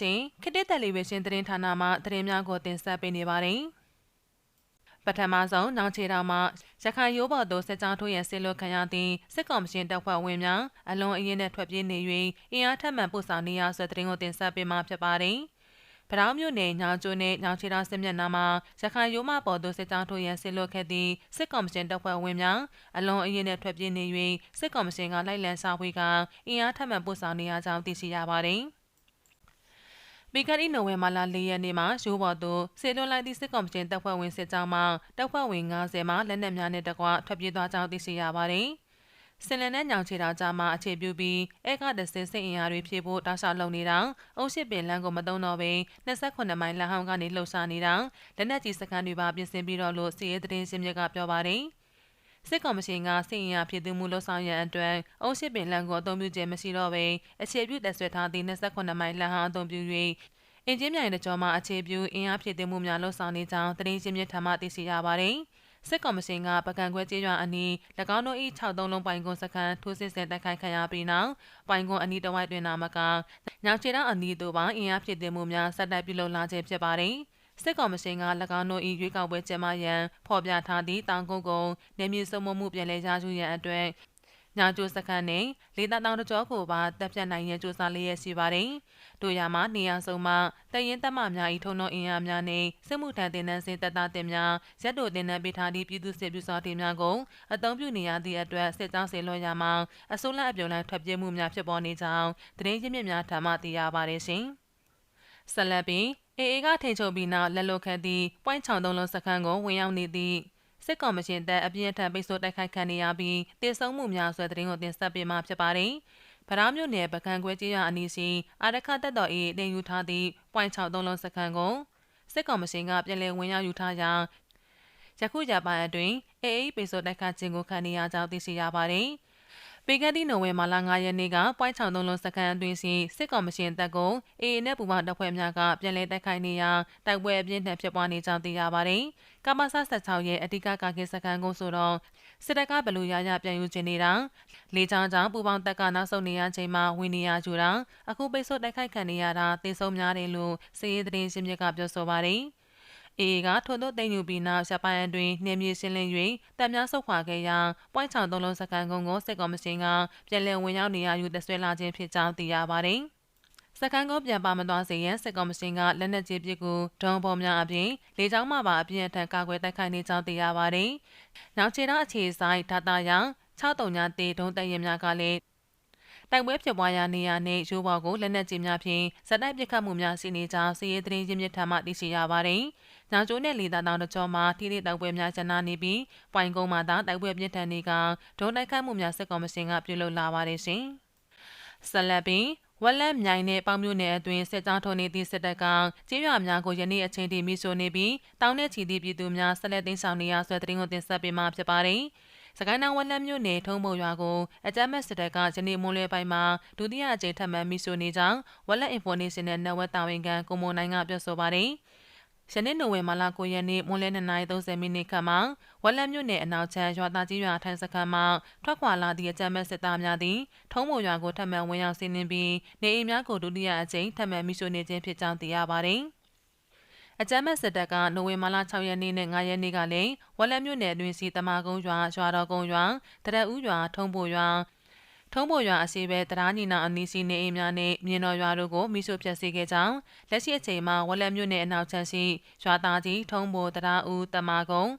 ရှင်ခတစ်တယ်လီဗေရှင်းသတင်းဌာနမှသတင်းများကိုတင်ဆက်ပေးနေပါတယ်ပထမဆုံးနောင်ချေတောင်မှရခိုင်ရိုးပေါ်သို့စစ်ကြောင်းထိုးရန်ဆစ်လွတ်ခံရသည့်စစ်ကောင်မရှင်တပ်ဖွဲ့ဝင်များအလွန်အရင်နဲ့ထွက်ပြေးနေ၍အင်အားထပ်မံပို့ဆောင်နေရဆွဲသတင်းကိုတင်ဆက်ပေးမှာဖြစ်ပါတယ်။ပတောင်းမြို့နယ်ညောင်ကျွန်းနဲ့ညောင်ချေတောင်စစ်မျက်နှာမှာရခိုင်ရိုးမပေါ်သို့စစ်ကြောင်းထိုးရန်ဆစ်လွတ်ခဲ့သည့်စစ်ကောင်မရှင်တပ်ဖွဲ့ဝင်များအလွန်အရင်နဲ့ထွက်ပြေးနေ၍စစ်ကောင်မရှင်ကလိုက်လံရှာဖွေကအင်အားထပ်မံပို့ဆောင်နေရကြောင်းသိရှိရပါတယ်။ ပီကရီနိုဝင်ဘာလ၄ရက်နေ့မှာရိုးပေါ်သို့ဆေလွန်လိုက်သည့်စစ်ကောင်ရှင်တပ်ဖွဲ့ဝင်စစ်ကြောင်းမှတပ်ဖွဲ့ဝင်90မှလက်နက်များနဲ့တကွထွက်ပြေးသွားကြောင်းသိရှိရပါတယ်။စင်လန်နဲ့ညောင်ချေတောင်ကြားမှာအခြေပြုပြီးအဲကတဆင်စစ်အင်အားတွေဖြည့်ဖို့တောက်လျှောက်လုပ်နေတာအုပ်ရှိပင်လမ်းကိုမသုံးတော့ဘဲ28မိုင်လမ်းဟောင်းကနေလှုပ်ရှားနေတာလက်နက်ကြီးစခန်းတွေပါပြင်ဆင်ပြီးတော့လို့စီရေးသတင်းရှင်းမြစ်ကပြောပါတယ်။ စစ်ကောင်မရှင်ကစစ်ရင်ရဖြစ်သူမှုလှုပ်ဆောင်ရန်အတွက်အုံးရှိပင်လန်ကိုအသုံးပြုခြင်းမရှိတော့ဘဲအခြေပြုတက်ဆွဲထားသည့်28မိုင်လမ်းဟောင်းအသုံးပြု၍အင်ဂျင်မြိုင်တကြောမှာအခြေပြုအင်အားဖြစ်သူမှုများလှုပ်ဆောင်နေကြောင်းသတင်းချင်းမြစ်ထမှသိရှိရပါတယ်။စစ်ကောင်မရှင်ကပကံခွဲကျေးရွာအနီး၎င်းတို့၏6သုံးလုံးပိုင်ကွန်စခန်းထိုးစစ်ဆင်တိုက်ခိုက်ခံရပြီးနောက်ပိုင်ကွန်အနီးတစ်ဝိုက်တွင်နာမကညောင်ချေတောင်အနီးသို့ပါအင်အားဖြစ်တဲ့မှုများဆက်တိုက်ပြုလုပ်လာခြင်းဖြစ်ပါတယ်။ စစ်ကောင်မရှင်က၎င်းတို့၏ရွေးကောက်ပွဲကျင်းပရန်ဖော်ပြထားသည့်တောင်ကုန်းကုန်းနေမြေစုံမမှုပြည်လဲရယူရန်အတွက်ညာကျိုးစခန်းနှင့်လေးသားတောင်တကြောကိုပါတပ်ဖြတ်နိုင်ရန်စူးစမ်းလျက်ရှိပါတယ်။တို့ရမှာနေရာစုံမှတရင်တပ်မများ၏ထုံနှုံအင်အားများနှင့်စစ်မှုထမ်းတင်နန်းစင်တပ်သားတင်များရက်တို့တင်နန်းပေးထားသည့်ပြည်သူစစ်ပြုစောတင်များကိုအသုံးပြုနေရသည့်အတွက်စစ်ကြောင်းဆင်လွှဲရမှာအစိုးရအပြုံလိုက်ထွက်ပြေးမှုများဖြစ်ပေါ်နေကြောင်းသတင်းရင်းမြစ်များထံမှသိရပါတယ်ရှင်။ဆက်လက်ပြီးအေ အေကထိန်ချုပ်ပြီးနောက်လက်လွတ်ခတ်သည့် point 6သုံးလုံးစခန်းကိုဝင်ရောက်နေသည့်စစ်ကောင်မရှင်တပ်အပြင်းထန်ပိတ်ဆို့တိုက်ခိုက်ခံနေရပြီးတည်ဆုံမှုများဆွဲသတင်းကိုတင်ဆက်ပေးမှာဖြစ်ပါတယ်။ဗရာမြို့နယ်ပကံခွဲကျေးရွာအနီးရှိအာရခတပ်တော်၏တင်ယူထားသည့် point 6သုံးလုံးစခန်းကိုစစ်ကောင်မရှင်ကပြည်လည်ဝင်ရောက်ယူထားရာယခုကြပိုင်းအတွင်းအေအေပိတ်ဆို့တိုက်ခိုက်ခြင်းကိုခံနေရကြောင်းသိရှိရပါတယ်။ ပေကတိနိုဝင်ဘာလ9ရက်နေ့ကပွိုင်းချောင်းသုံးလုံးစခန်းအတွင်းရှိစစ်ကောင်မရှင်တပ်ကိုအေအေနဲ့ပူပေါင်းတပ်ဖွဲ့များကပြန်လည်တိုက်ခိုက်နေရာတိုက်ပွဲအပြင်းထန်ဖြစ်ပွားနေကြောင်းသိရပါတယ်။ကမ္ဘာဆ16ရဲ့အဓိကကာကင်းစခန်းကိုဆိုတော့စစ်တပ်ကဘလူရရပြန်ယူခြင်းနေတာလေချောင်းကြောင့်ပူပေါင်းတပ်ကနောက်ဆုံးနေရချိန်မှာဝင်နေရကြတာအခုပိတ်ဆို့တိုက်ခိုက်ခံနေရတာသေဆုံးများတယ်လို့စီးရေးသတင်းရှင်းမြစ်ကပြောဆိုပါတယ်။ အေအေကထို့သို့တင်ယူပြီးနောက်ရပ်ပိုင်းအတွင်းနေမြေရှင်းလင်း၍တပ်များဆုတ်ခွာခဲ့ရာပွိုင်းချောင်သုံးလုံးစကန်ကုန်းကိုစစ်ကော်မရှင်ကပြည်လည်ဝင်ရောက်နေရယူတဆွဲလာခြင်းဖြစ်ကြောင်းသိရပါတယ်။စကန်ကိုပြန်ပါမသွားစေရန်စစ်ကော်မရှင်ကလက်နက်ကြီးပစ်ကူဒုံပေါ်များအပြင်လေကြောင်းမှပါအပြင်းအထန်ကာကွယ်တိုက်ခိုက်နေကြောင်းသိရပါတယ်။နောက်ခြေတော့အခြေဆိုင်ဒါတာရ6တုံညာတေဒုံတရင်များကလည်းတိုက်ပွဲဖြစ်ပွားရာနေရာနှင့်ရိုးပေါ်ကိုလက်နက်ကြီးများဖြင့်ဇက်တိုက်ပစ်ခတ်မှုများရှိနေကြောင်းစီးရဲသတင်းရင်းမြစ်ထမှသိရှိရပါတယ်။ ညောင်ကျိုးနဲ့လေသာတောင်တကြောမှာထိထိတိုက်ပွဲများကျနာနေပြီးပွိုင်ကုန်းမှာသာတိုက်ပွဲပြင်းထန်နေကဒုံတိုက်ခိုက်မှုများစစ်ကောင်မရှင်ကပြုလုပ်လာပါတယ်ရှင်။ဆက်လက်ပြီးဝက်လက်မြိုင်နဲ့ပေါင်းမြို့နယ်အတွင်းစစ်ကြောင်းထုံနေသည့်စစ်တပ်ကကျေးရွာများကိုယနေ့အချိန်ထိမိရှို့နေပြီးတောင်းတဲ့ချီသည့်ပြည်သူများဆက်လက်သိမ်းဆောင်နေရဆွဲတဲ့တင်ကိုတင်ဆက်ပေးမှာဖြစ်ပါတယ်။စကိုင်းတိုင်းဝက်လက်မြို့နယ်ထုံးပုံရွာကိုအကြမ်းမဲ့စစ်တပ်ကယနေ့မွန်းလွဲပိုင်းမှာဒုတိယအကြိမ်ထပ်မံမိရှို့နေကြောင်းဝက်လက် information နဲ့ network တာဝန်ခံကိုမွန်နိုင်ကပြောဆိုပါတယ်။ ယနေ့နိုဝင်ဘာလ9ရက်နေ့မွန်းလယ်2:30မိနစ်ခန့်မှာဝက်လက်မြို့နယ်အနောက်ချမ်းရွာသားကြီးရွာထိုင်စခန်းမှထွက်ခွာလာသည့်အကြမ်းမဲ့စစ်သားများသည်ထုံးမုံရွာကိုထပ်မံဝင်ရောက်စီးနင်းပြီးနေအိမ်များကိုဒုတိယအကြိမ်ထပ်မံမိရှို့နေခြင်းဖြစ်ကြောင်းသိရပါသည်အကြမ်းမဲ့စစ်တပ်ကနိုဝင်ဘာလ6ရက်နေ့နဲ့9ရက်နေ့ကလည်းဝက်လက်မြို့နယ်အတွင်းစီတမာကုန်းရွာရွာတော်ကုန်းရွာတရက်ဦးရွာထုံးပိုရွာ ထုံးပေါ်ရွာအစီပဲတရားညီနာအနီးစီနေအိမ်များနဲ့မြင်းတော်ရွာတို့ကိုမိရှို့ဖျက်ဆီးခဲ့ကြောင်းလက်ရှိအချိန်မှာဝက်လက်မြို့နယ်အနောက်ချမ်းရှိရွာသားကြီးထုံးပေါ်တရားဦးတမာကုန်း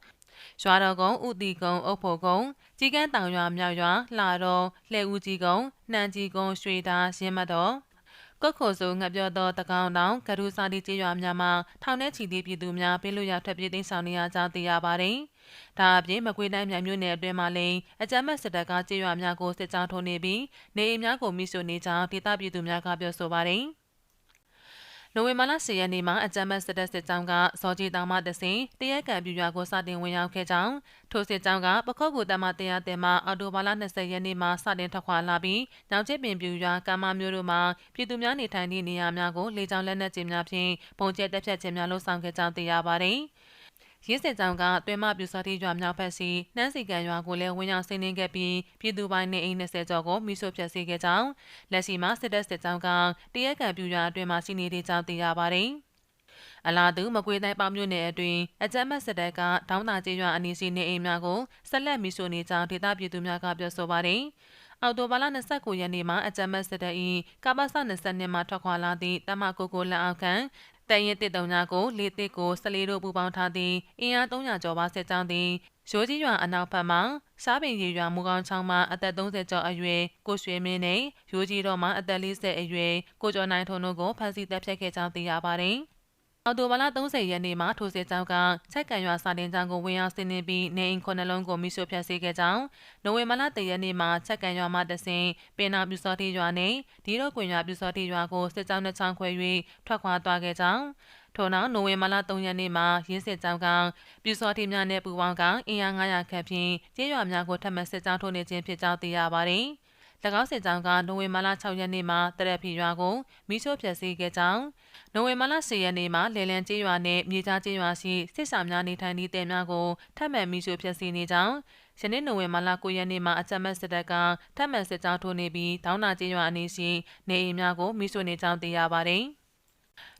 ရွာတော်ကုန်းဥတီကုန်းအုပ်ဖို့ကုန်းကြီးကန်းတောင်ရွာမြောက်ရွာလှတော်လှဲဦးကြီးကုန်းနှံကြီးကုန်းရွှေတာရင်းမတော် ကုတ်ခိုဆိုငှက်ပြောသောတကောင်တောင်ကရူစာတီကျေးရွာများမှာထောင်ထဲချီသည့်ပြည်သူများပေးလို့ရထွက်ပြေးသိမ်းဆောင်နေရကြောင်းသိရပါတယ်။ဒါအပြင်မကွေးတိုင်းမြိုင်မြို့နယ်အတွင်းမှာလည်းအကြမ်းဖက်စစ်တပ်ကကျေးရွာများကိုစစ်ကြောင်းထိုးနေပြီးနေအိမ်များကိုမိရှို့နေကြောင်းဒေသပြည်သူများကပြောဆိုပါတယ်။ နိုဝင်ဘာလ10ရက်နေ့မှာအကြမ်းဖက်စစ်တပ်စစ်ကြောင်းကစောကြီးတောင်မှတဆင်တရက်ကံပြူရွာကိုစတင်ဝင်ရောက်ခဲ့ကြောင်းထိုစစ်ကြောင်းကပခော့ကူတမတရားတင်မှာအော်တိုဘာလ20ရက်နေ့မှာစတင်ထွက်ခွာလာပြီးညောင်ချစ်ပင်ပြူရွာကမ်းမမျိုးတို့မှာပြည်သူများနေထိုင်သည့်နေရာများကိုလေကြောင်းလက်နက်ကြီးများဖြင့်ပုံကျဲတက်ဖြတ်ခြင်းများလှုံ့ဆော်ခဲ့ကြောင်းသိရပါတယ်။စ ရင်းစစ်ကြောင်ကတွင်မပြူစောတိရွာမြောက်ဘက်စီနှမ်းစီကန်ရွာကိုလည်းဝင်ရောက်ဆင်းနှင်းခဲ့ပြီးပြည်သူပိုင်းနေအိမ်20ကျော်ကိုမိရှို့ဖျက်ဆီးခဲ့ကြောင်းလက်ရှိမှာစစ်တပ်စစ်ကြောင်ကတရက်ကန်ပြူရွာအတွင်းမှာရှိနေတဲ့ကြောင်းသိရပါတယ်။အလားတူမကွေးတိုင်းပေါ့မြို့နယ်အတွင်းအကြမ်းဖက်စစ်တပ်ကဒေါင်းသာကျေးရွာအနီးရှိနေအိမ်များကိုဆက်လက်မိရှို့နေကြောင်းဒေသပြည်သူများကပြောဆိုပါတယ်။အော်တိုဘာလ29ရက်နေ့မှာအကြမ်းဖက်စစ်တပ်၏ကပ္ပစ22မှာထွက်ခွာလာသည့်တမကိုကိုလက်အောက်ခံ တရင်တစ်တုံညာကိုလေးတစ်ကိုဆလေးတို့ပူပေါင်းထားသည့်အင်အား300ကျော်ပါစစ်ကြောင်းသည်ရိုးကြီးရွာအနောက်ဘက်မှစားပင်ရီရွာမူကောင်းချောင်းမှအသက်30ကျော်အရွယ်ကိုရွှေမင်းနှင့်ရိုးကြီးတော်မှအသက်40အရွယ်ကိုကျော်နိုင်ထုံတို့ကိုဖမ်းဆီးတပ်ဖြတ်ခဲ့ကြောင်းသိရပါသည်။ အော်တိုဘာလ30ရက်နေ့မှာထိုစစ်ကြောင်းကချက်ကန်ရွာစာတင်ကြောင်းကိုဝင်ရောက်ဆင်းနေပြီးနေအိမ်ခုနှလုံးကိုမိရှို့ဖျက်ဆီးခဲ့ကြောင်းနိုဝင်ဘာလ3ရက်နေ့မှာချက်ကန်ရွာမှတဆင်ပင်နာပြူစောတိရွာနဲ့ဒီတော့ကွင်ရွာပြူစောတိရွာကိုစစ်ကြောင်းနှစ်ချောင်းခွဲ၍ထွက်ခွာသွားခဲ့ကြောင်းထို့နောက်နိုဝင်ဘာလ3ရက်နေ့မှာရင်းစစ်ကြောင်းကပြူစောတိများနဲ့ပူပေါင်းကအင်အား900ခန့်ဖြင့်ကျေးရွာများကိုထပ်မံစစ်ကြောင်းထိုးနေခြင်းဖြစ်ကြောင်းသိရပါတယ်။၎ င်းစစ်ကြောင်းကနိုဝင်ဘာလ6ရက်နေ့မှာတရက်ဖြီရွာကိုမိရှို့ဖျက်ဆီးခဲ့ကြောင်းနိုဝင်ဘာလ10ရက်နေ့မှာလေလံကျေးရွာနဲ့မြေကြားကျေးရွာရှိစစ်ဆောင်များနေထိုင်သည့်တဲများကိုထပ်မံမိရှို့ဖျက်ဆီးနေကြောင်းယနေ့နိုဝင်ဘာလ9ရက်နေ့မှာအကြမ်းဖက်စစ်တပ်ကထပ်မံစစ်ကြောင်းထိုးနေပြီးဒေါင်းနာကျေးရွာအနီးရှိနေအိမ်များကိုမိရှို့နေကြောင်းသိရပါတယ်။၎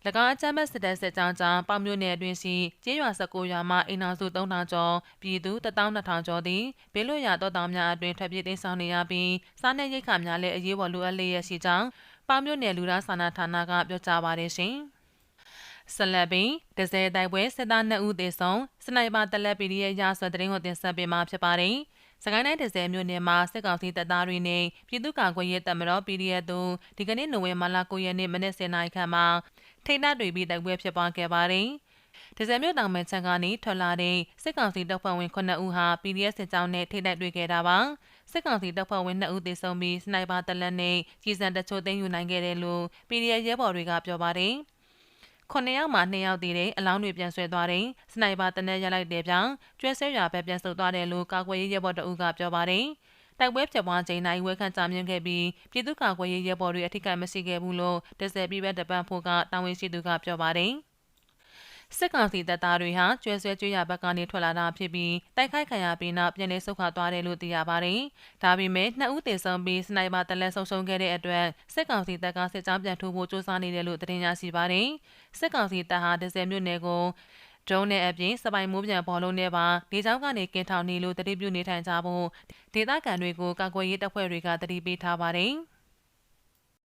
င်းအကြမ်းဖက်စစ်တပ်စစ်ကြောင်းကြောင့်ပေါင်မြို့နယ်အတွင်းရှိကျေးရွာ19ရွာမှအိမ်အောင်စု3000ကျော်ပြည်သူ12000ကျော်သည်ဘေးလွတ်ရာတောတောင်များအတွင်းထွက်ပြေးတိမ်းဆောင်နေရပြီးစားနပ်ရိက္ခာများလည်းအရေးပေါ်လိုအပ်လျက်ရှိကြောင်းပေါင်မြို့နယ်လူသားစာနာဌာနကပြောကြားပါတယ်ရှင်။ဆလဘီဒဇယ်တိုက်ပွဲစစ်သား2ဦးသေဆုံးစနိုက်ပါတလက်ပီဒီရဲ့ရဆွတဲ့တင်ကိုတင်ဆက်ပေးမှာဖြစ်ပါတယ်။ စကိုင်းတိုင်းဒဇယ်မြို့နယ်မှာစစ်ကောင်စီတပ်သားတွေနဲ့ပြည်သူ့ကာကွယ်ရေးတပ်မတော် PDF တို့ဒီကနေ့နိုဝင်ဘာလ9ရက်နေ့မနက်10:00နာရီခန့်မှာထိန်းတပ်တွေပြီးတိုက်ပွဲဖြစ်ပွားခဲ့ပါတယ်။ဒဇယ်မြို့တောင်မဲချန်ကနေထွက်လာတဲ့စစ်ကောင်စီတပ်ဖွဲ့ဝင်9ဦးဟာ PDF စစ်ကြောင်းနဲ့ထိန်းတပ်တွေ့ခဲ့တာပါ။စစ်ကောင်စီတပ်ဖွဲ့ဝင်2ဦးသေဆုံးပြီးစနိုက်ပါတလက်နဲ့ကြီးစံတချို့သိမ်းယူနိုင်ခဲ့တယ်လို့ PDF ရဲဘော်တွေကပြောပါတယ်။ 9ယောက်မှာ2ယောက်တည်တဲ့အလောင်းတွေပြန်ဆွဲသွားတယ်စနိုက်ပါတနက်ရလိုက်တဲ့ပြောင်ကျွဲဆဲရွာဘက်ပြန်ဆုတ်သွားတယ်လို့ကာကွယ်ရေးရဲဘော်တအုပ်ကပြောပါတယ်တိုက်ပွဲဖြစ်ပွားချိန်နိုင်ဝဲခန့်ကြာမြင့်ခဲ့ပြီးပြည်သူ့ကာကွယ်ရေးရဲဘော်တွေအထိကမရှိခဲ့ဘူးလို့ဒဇယ်ပြည်ဘက်တပန့်ဖို့ကတာဝန်ရှိသူကပြောပါတယ်။ စစ်ကောင်စီတပ်သားတွေဟာကျွဲဆွဲကျွေးရဘက်ကနေထွက်လာတာဖြစ်ပြီးတိုက်ခိုက်ခံရပြီးနောက်ပြန်လည်ဆုတ်ခွာသွားတယ်လို့သိရပါတယ်။ဒါပေမဲ့နှစ်ဦးသေဆုံးပြီးစနိုက်ပါတလက်ဆုံရှုံခဲ့တဲ့အတွက်စစ်ကောင်စီတပ်ကစစ်ကြောင်းပြန်ထိုးဖို့စ조사နေတယ်လို့သတင်းရရှိပါတယ်။စစ်ကောင်စီတပ်ဟာဒဇယ်မြို့နယ်ကိုဒရုန်းနဲ့အပြင်စပိုင်မိုးပြန်ဘောလုံးနဲ့ပါဒေချောင်းကနေကင်းထောင်နေလို့တတိပြုနေထိုင်ကြဖို့ဒေသခံတွေကိုကာကွယ်ရေးတပ်ဖွဲ့တွေကတတိပေးထားပါတယ်။